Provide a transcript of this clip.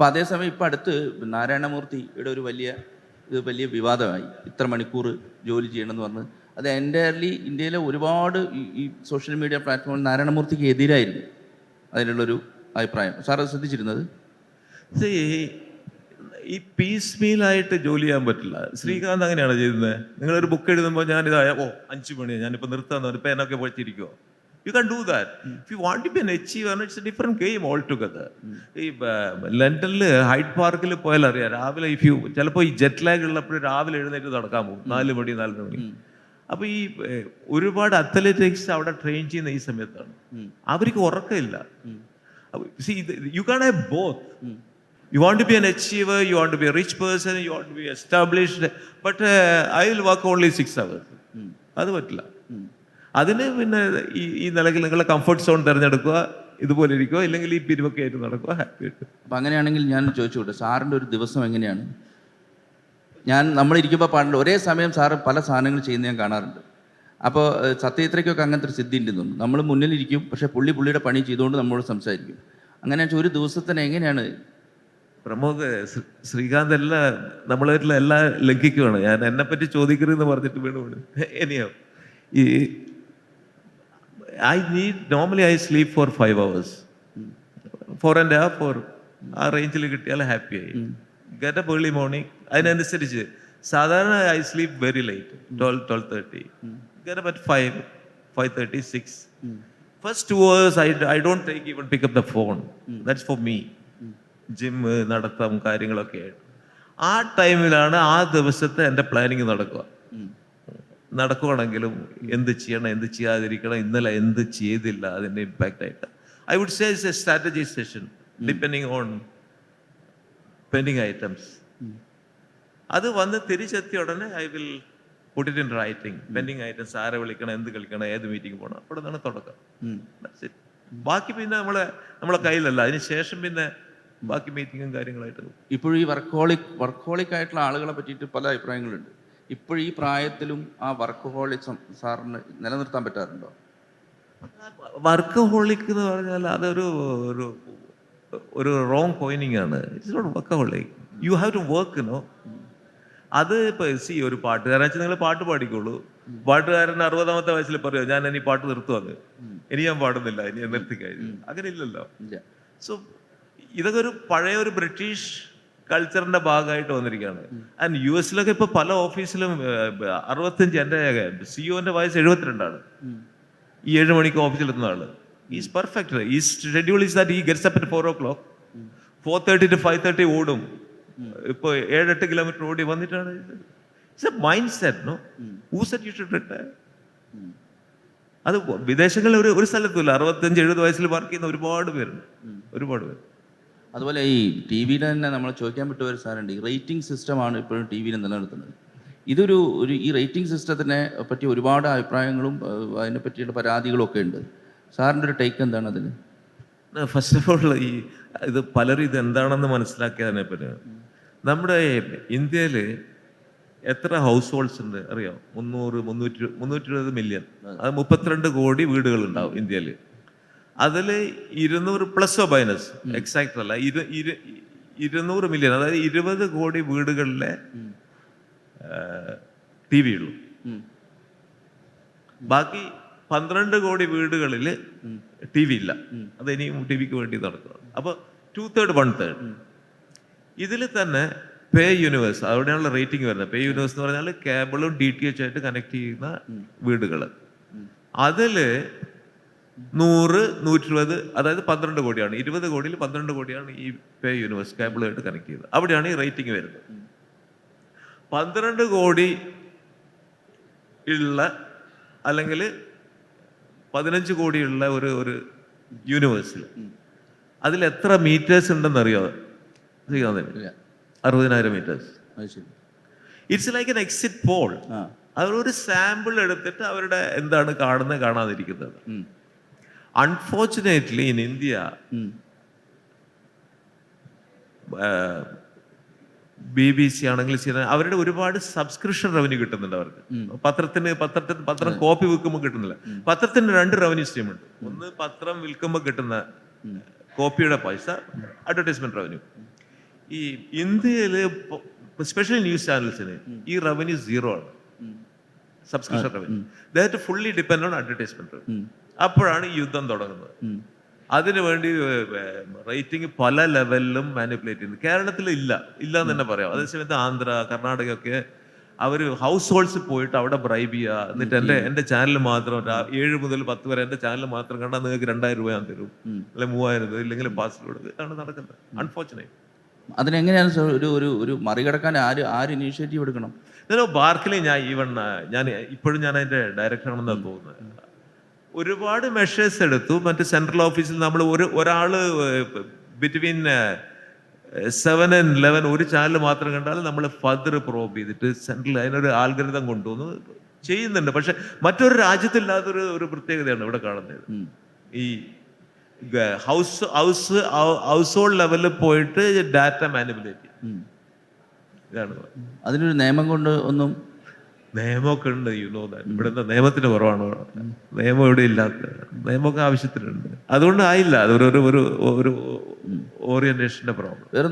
അപ്പോൾ അതേസമയം ഇപ്പം അടുത്ത് നാരായണമൂർത്തിയുടെ ഒരു വലിയ ഇത് വലിയ വിവാദമായി. ഇത്ര മണിക്കൂർ ജോലി ചെയ്യണമെന്ന് പറഞ്ഞ്. അത് എന്റയർലി ഇന്ത്യയിലെ ഒരുപാട് ഈ- സോഷ്യൽ മീഡിയ പ്ലാറ്റ്ഫോമിൽ നാരായണമൂർത്തിക്ക് എതിരായിരുന്നു അതിനുള്ളൊരു അഭിപ്രായം. സാർ അത് ശ്രദ്ധിച്ചിരുന്നത്? ഈ പീസ് മീലായിട്ട് ജോലി ചെയ്യാൻ പറ്റില്ല. ശ്രീകാന്ത് അങ്ങനെയാണ് ചെയ്യുന്നത് നിങ്ങളൊരു ബുക്ക് എഴുതുമ്പോൾ ഞാൻ ഇതായ ഓ അഞ്ച് മണി ഞാനിപ്പോൾ നിർത്താന്ന് പറഞ്ഞു ഇപ്പം എന്നൊക്കെ പഠിച്ചിരിക്കുമോ you can do that if you want to be an achiever it's a different game all together ഈ ലണ്ടനിൽ ഹൈഡ് പാർക്കിൽ പോയാൽ അറിയാം. രാവിലെ ഇഫ് യു ചിലപ്പോൾ ഈ ജെറ്റ് ലാഗ് ഉള്ളപ്പോഴും രാവിലെ എഴുന്നേറ്റ് നടക്കാൻ പോകും. നാല് മണി നാലര മണി. അപ്പോൾ ഈ ഒരുപാട് അത്ലറ്റിക്സ് അവിടെ ട്രെയിൻ ചെയ്യുന്ന ഈ സമയത്താണ്. അവർക്ക് ഉറക്കമില്ല. You can have both you want be an achiever, you want to be a rich person, you want to be established, but uh, I will work only six hours. അത് പറ്റില്ല. അതിന് പിന്നെ ഈ ഈ നിലയ്ക്ക് നിങ്ങളെ കംഫർട്ട് സോൺ തിരഞ്ഞെടുക്കുക ഇതുപോലെ ഇരിക്കുക ഇല്ലെങ്കിൽ ഈ പിരിവൊക്കെ ആയിട്ട് നടക്കുക ഹാപ്പി ആയിട്ട്. അപ്പം അങ്ങനെയാണെങ്കിൽ ഞാൻ ചോദിച്ചോട്ടെ സാറിന്റെ ഒരു ദിവസം എങ്ങനെയാണ്? ഞാൻ നമ്മളിരിക്കുമ്പോൾ പാടില്ല ഒരേ സമയം സാറ് പല സാധനങ്ങൾ ചെയ്യുന്ന ഞാൻ കാണാറുണ്ട്. അപ്പോൾ സത്യത്രയ്ക്കൊക്കെ അങ്ങനത്തെ ഒരു സിദ്ധി ഉണ്ടെന്ന് തോന്നുന്നു. നമ്മൾ മുന്നിലിരിക്കും പക്ഷേ പുള്ളി പുള്ളിയുടെ പണി ചെയ്തുകൊണ്ട് നമ്മളോട് സംസാരിക്കും. അങ്ങനെ വെച്ചാൽ ഒരു ദിവസത്തിന് എങ്ങനെയാണ്? പ്രമോദ് ശ്രീ- ശ്രീകാന്ത് എല്ലാ നമ്മളായിട്ടുള്ള എല്ലാം ലംഘിക്കുകയാണ് ഞാൻ എന്നെ പറ്റി ചോദിക്കരുതെന്ന് പറഞ്ഞിട്ട് വീണ് വീണ് ഇനിയോ? ഈ I need normally I sleep four five hours four and half four ആ റേഞ്ചിൽ കിട്ടിയാൽ ഹാപ്പി ആയി. ഗെറ്റ് അപ്പ് ഏർലി മോർണിംഗ് അതിനനുസരിച്ച് സാധാരണ I sleep very late twelve twelve thirty get up at five five thirty six first two hours I I don't take even pick up the phone that's for me gym നടത്തം കാര്യങ്ങളൊക്കെ ആയിട്ട്. ആ ടൈമിലാണ് ആ ദിവസത്തെ എന്റെ പ്ലാനിങ് നടക്കുക. നടക്കുവാണെങ്കിലും എന്ത് ചെയ്യണം എന്ത് ചെയ്യാതിരിക്കണം ഇന്നലെ എന്ത് ചെയ്തില്ല അതിന്റെ ഇമ്പാക്റ്റ് ആയിട്ട്. I would say is a strategy session depending on pending items അത് വന്ന് തിരിച്ചെത്തിയ ഉടനെ I will put in writing pending items ആരെ വിളിക്കണം എന്ത് കളിക്കണം ഏത് മീറ്റിംഗ് പോകണം അവിടെ നിന്നാണ് തുടക്കം. ബാക്കി പിന്നെ നമ്മളെ നമ്മളെ കയ്യിലല്ല. അതിന് ശേഷം പിന്നെ ബാക്കി മീറ്റിങ്ങും കാര്യങ്ങളായിട്ട്. ഇപ്പോഴും ഈ വർക്കോളിക് വർക്കോളിക് ആയിട്ടുള്ള ആളുകളെ പറ്റിയിട്ട് പല അഭിപ്രായങ്ങളുണ്ട്. ഇപ്പോഴും ഈ പ്രായത്തിലും ആ വർക്കഹോളിസം സാറിന് നിലനിർത്താൻ പറ്റാറുണ്ടോ? വർക്ക് ഹോളിക് എന്ന് പറഞ്ഞാൽ അതൊരു ഒരു ഒരു റോങ് കോയിനിങ് ആണ്. It's not workaholic you have to work no അത് ഇപ്പൊ സി ഒരു പാട്ടുകാരൻ വെച്ചാൽ നിങ്ങൾ പാട്ട് പാടിക്കോളൂ. പാട്ടുകാരൻ അറുപതാമത്തെ വയസ്സിൽ പറയുമോ ഞാൻ ഇനി പാട്ട് നിർത്തുവാന്ന്. ഇനി ഞാൻ പാടുന്നില്ല ഇനി ഞാൻ നിർത്തിക്കഴിഞ്ഞു അങ്ങനെ ഇല്ലല്ലോ. ഇല്ല. സോ ഇതൊക്കെ ഒരു പഴയ ഒരു ബ്രിട്ടീഷ് കൾച്ചറിന്റെ ഭാഗമായിട്ട് വന്നിരിക്കുകയാണ്. ആൻഡ് യു എസിലൊക്കെ ഇപ്പൊ പല ഓഫീസിലും അറുപത്തഞ്ച് എന്റെ സിഒന്റെ വയസ്സ് എഴുപത്തിരണ്ടാണ് ഈ ഏഴ് മണിക്ക് ഓഫീസിൽ എത്തുന്ന ആൾ. ഈസ് പെർഫെക്റ്റ് ഈ schedule is that he gets up four o'clock four thirty to five thirty ഓടും. ഇപ്പൊ ഏഴെട്ട് കിലോമീറ്റർ ഓടി വന്നിട്ടാണ് it's a mind set no who said you should retire അത് വിദേശങ്ങളിൽ ഒരു ഒരു സ്ഥലത്തുമില്ല അറുപത്തഞ്ച് എഴുപത് വയസ്സിൽ വർക്ക് ചെയ്യുന്ന ഒരുപാട് പേരുണ്ട്. ഒരുപാട് പേര്. അതുപോലെ ഈ ടി വിയിൽ തന്നെ നമ്മൾ ചോദിക്കാൻ വിട്ട ഒരു സാറുണ്ട് ഈ റേറ്റിംഗ് സിസ്റ്റമാണ് ഇപ്പോഴും ടി വിയിൽ നിലനിർത്തുന്നത്. ഇതൊരു ഒരു ഈ റേറ്റിംഗ് സിസ്റ്റത്തിനെ പറ്റി ഒരുപാട് അഭിപ്രായങ്ങളും അതിനെ പറ്റിയുള്ള പരാതികളും ഒക്കെ ഉണ്ട്. സാറിന്റെ ഒരു ടേക്ക് എന്താണ് അതിന്? ഫസ്റ്റ് ഓഫ് ഓൾ ഈ ഇത് പലരും ഇത് എന്താണെന്ന് മനസ്സിലാക്കിയതിനെ പറ്റി നമ്മുടെ ഇന്ത്യയിൽ എത്ര ഹൗസ് ഹോൾഡ്സ് ഉണ്ട്? അറിയാം? മുന്നൂറ് മുന്നൂറ്റി മുന്നൂറ്റി ഇരുപത് മില്യൺ അത് മുപ്പത്തിരണ്ട് കോടി വീടുകൾ ഉണ്ടാവും ഇന്ത്യയിൽ അതിൽ ഇരുന്നൂറ് പ്ലസ് ഓ മൈനസ് എക്സാക്ട് അല്ല. ഇരു ഇരു ഇരുന്നൂറ് മില്യൺ അതായത് ഇരുപത് കോടി വീടുകളിലെ ടി വി ഉള്ളൂ. ബാക്കി പന്ത്രണ്ട് കോടി വീടുകളിൽ ടി വി ഇല്ല. അത് ഇനിയും ടി വിക്ക് വേണ്ടി നടക്കുക അപ്പോൾ ടു തേർഡ് വൺ തേർഡ് ഇതിൽ തന്നെ പേ യൂണിവേഴ്സ് അവിടെയുള്ള റേറ്റിംഗ് വരുന്നത്. പേ യൂണിവേഴ്സ് എന്ന് പറഞ്ഞാൽ കേബിളും ഡി ടി എച്ച് ആയിട്ട് കണക്ട് ചെയ്യുന്ന വീടുകൾ അതിൽ നൂറ് നൂറ്റി ഇരുപത് അതായത് പന്ത്രണ്ട് കോടിയാണ്. ഇരുപത് കോടിയിൽ പന്ത്രണ്ട് കോടിയാണ് ഈ പേ യൂണിവേഴ്സ് കേബിളായിട്ട് കണക്ട് ചെയ്യുന്നത്. അവിടെയാണ് ഈ റേറ്റിംഗ് വരുന്നത്. പന്ത്രണ്ട് കോടി ഉള്ള അല്ലെങ്കിൽ പതിനഞ്ച് കോടിയുള്ള ഒരു ഒരു യൂണിവേഴ്സിൽ അതിൽ എത്ര മീറ്റേഴ്സ് ഉണ്ടെന്ന് അറിയോ അറുപതിനായിരം meters it's like an exit poll അവർ അവരൊരു സാമ്പിൾ എടുത്തിട്ട് അവരുടെ എന്താണ് കാണുന്നത് കാണാതിരിക്കുന്നത്. Unfortunately in India. B B C ആണെങ്കിൽ അവരുടെ ഒരുപാട് സബ്സ്ക്രിപ്ഷൻ റവന്യൂ കിട്ടുന്നുണ്ട് അവർക്ക്. പത്രത്തിന് പത്രത്തിന് പത്രം കോപ്പി വിൽക്കുമ്പോൾ കിട്ടുന്നില്ല. പത്രത്തിന് രണ്ട് റവന്യൂ സ്ട്രീം ഉണ്ട്. ഒന്ന് പത്രം വിൽക്കുമ്പോൾ കിട്ടുന്ന കോപ്പിയുടെ പൈസ അഡ്വർടൈസ്മെന്റ് റവന്യൂ ഈ ഇന്ത്യയിൽ സ്പെഷ്യൽ ന്യൂസ് ചാനൽസിന് ഈ റവന്യൂ സീറോ ആണ്. Subscription revenue that fully depend on advertisement അപ്പോഴാണ് ഈ യുദ്ധം തുടങ്ങുന്നത്. അതിനുവേണ്ടി റേറ്റിംഗ് പല ലെവലിലും മാനിപ്പുലേറ്റ് ചെയ്യുന്നു. കേരളത്തിൽ ഇല്ല. ഇല്ല എന്ന് തന്നെ പറയാം. അതേസമയത്ത് ആന്ധ്ര കർണാടക ഒക്കെ അവർ ഹൗസ് ഹോൾസിൽ പോയിട്ട് അവിടെ ബ്രൈബ് ചെയ്യുക. എന്നിട്ട് എന്റെ എന്റെ ചാനൽ മാത്രം ഏഴ് മുതൽ പത്ത് വരെ എന്റെ ചാനൽ മാത്രം കണ്ടാൽ നിങ്ങൾക്ക് രണ്ടായിരം രൂപ ഞാൻ തരും. അല്ലെ മൂവായിരം രൂപ ഇല്ലെങ്കിൽ പാസ്വേഡ് ഇതാണ് നടക്കുന്നത്. അൺഫോർച്ചുനേറ്റ് അതിനെങ്ങനെയാണ് സർ ഒരു ഒരു മറികടക്കാൻ ആര് ആര് ഇനീഷ്യേറ്റീവ് എടുക്കണം? ഞാൻ ബാർക്കിലെ ഞാൻ ഈവൺ ഞാൻ ഇപ്പോഴും ഞാൻ അതിന്റെ ഡയറക്ടർ ആണെന്നാണ് തോന്നുന്നത്. ഒരുപാട് മെഷേഴ്സ് എടുത്തു. മറ്റ് സെൻട്രൽ ഓഫീസിൽ നമ്മൾ ഒരു ഒരാൾ ബിറ്റ്വീൻ സെവൻ ആൻഡ് ലെവൻ ഒരു ചാനൽ മാത്രം കണ്ടാൽ നമ്മൾ ഫർദർ പ്രോബ് ചെയ്തിട്ട് സെൻട്രൽ അതിനൊരു ആൽഗരിതം കൊണ്ടുവന്നു ചെയ്യുന്നുണ്ട്. പക്ഷെ മറ്റൊരു രാജ്യത്തില്ലാത്തൊരു ഒരു പ്രത്യേകതയാണ് ഇവിടെ കാണുന്നത്. ഈ ഹൗസ് ഹൗസ് ഹൗസ് ഹോൾഡ് ലെവലിൽ പോയിട്ട് ഡാറ്റ മാനിപ്പുലേറ്റ് ചെയ്യും. ഇതാണ്. അതിനൊരു നിയമം കൊണ്ട് ഒന്നും നിയമമൊക്കെ ഉണ്ട് യു നോ ദാറ്റ് ഇവിടുത്തെ നിയമത്തിന് കുറവാണ്. നിയമം ഇവിടെ ഇല്ലാത്ത നിയമമൊക്കെ ആവശ്യത്തിനുണ്ട്. അതുകൊണ്ട് ആയില്ല. അതൊരു ഒരു ഒരു ഒരു ഓറിയന്റേഷന്റെ പ്രോബ്ലം വേറെ